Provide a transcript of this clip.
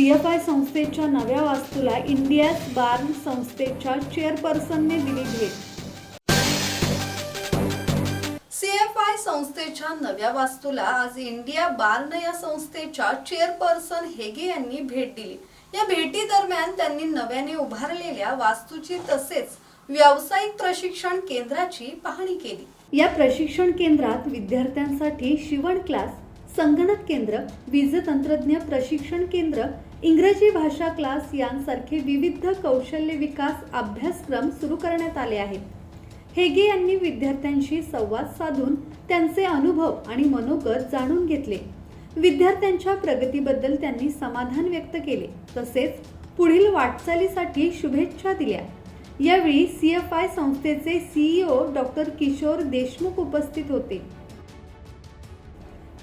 C F I संस्थेच्या नव्या वास्तूला India's बार्न संस्थेच्या चेअरपर्सनने दिली भेट. सीएफआय संस्थेच्या नव्या वास्तूला आज इंडिया बार्न या संस्थेच्या चेअरपर्सन हेगे यांनी भेट दिली. या भेटी दरम्यान त्यांनी नव्याने उभारलेल्या वास्तूची तसेच व्यावसायिक प्रशिक्षण केंद्राची पाहणी केली. या प्रशिक्षण केंद्रात विद्यार्थ्यांसाठी शिवण क्लास संगणक केंद्र वीज तंत्रज्ञ प्रशिक्षण केंद्र इंग्रजी भाषा क्लास यांसारखे विविध कौशल्य विकास अभ्यासक्रम सुरू करण्यात आले आहेत. हेगे यांनी विद्यार्थ्यांशी संवाद साधून त्यांचे अनुभव आणि मनोगत जाणून घेतले. विद्यार्थ्यांच्या प्रगतीबद्दल त्यांनी समाधान व्यक्त केले. तसेच पुढील वाटचालीसाठी शुभेच्छा दिल्या. यावेळी सी एफ आय संस्थेचे सीईओ डॉक्टर किशोर देशमुख उपस्थित होते.